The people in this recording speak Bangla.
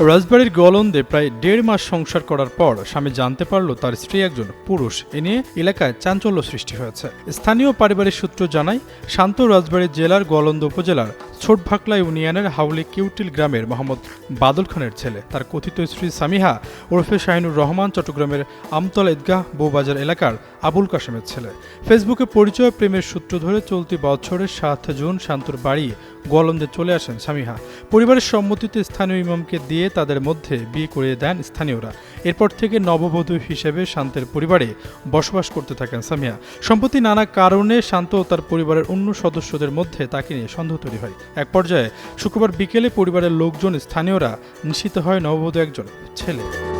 রাজবাড়ির গলন্দে প্রায় দেড় মাস সংসার করার পর স্বামী জানতে পারল তার স্ত্রী একজন পুরুষ। এ নিয়ে এলাকায় চাঞ্চল্য সৃষ্টি হয়েছে। স্থানীয় পারিবারিক সূত্র জানায়, শান্ত রাজবাড়ী জেলার গলন্দ উপজেলার ছোটভাকলা ইউনিয়নের হাউলি কিউটিল গ্রামের মোহাম্মদ বাদল খানের ছেলে। তার কথিত স্ত্রী সামিহা ওরফে শাহিনুর রহমান চট্টগ্রামের আমতলা ঈদগাহ বৌবাজার এলাকার আবুল কাশেমের ছেলে। ফেসবুকে পরিচয় প্রেমের সূত্র ধরে চলতি বছরের সাত জুন শান্তর বাড়ি গোয়ালন্দে চলে আসেন সামিহা। পরিবারের সম্মতিতে স্থানীয় ইমামকে দিয়ে তাদের মধ্যে বিয়ে করিয়ে দেন স্থানীয়রা। এরপর থেকে নববধূ হিসেবে শান্তের পরিবারে বসবাস করতে থাকেন সামিহা। সম্প্রতি নানা কারণে শান্ত ও তার পরিবারের অন্য সদস্যদের মধ্যে তাকে নিয়ে সন্দেহ তৈরি হয়। এক পর্যায়ে শুক্রবার বিকেলে পরিবারের লোকজন স্থানীয়রা নিশ্চিত হয় নববধূ একজন ছেলে।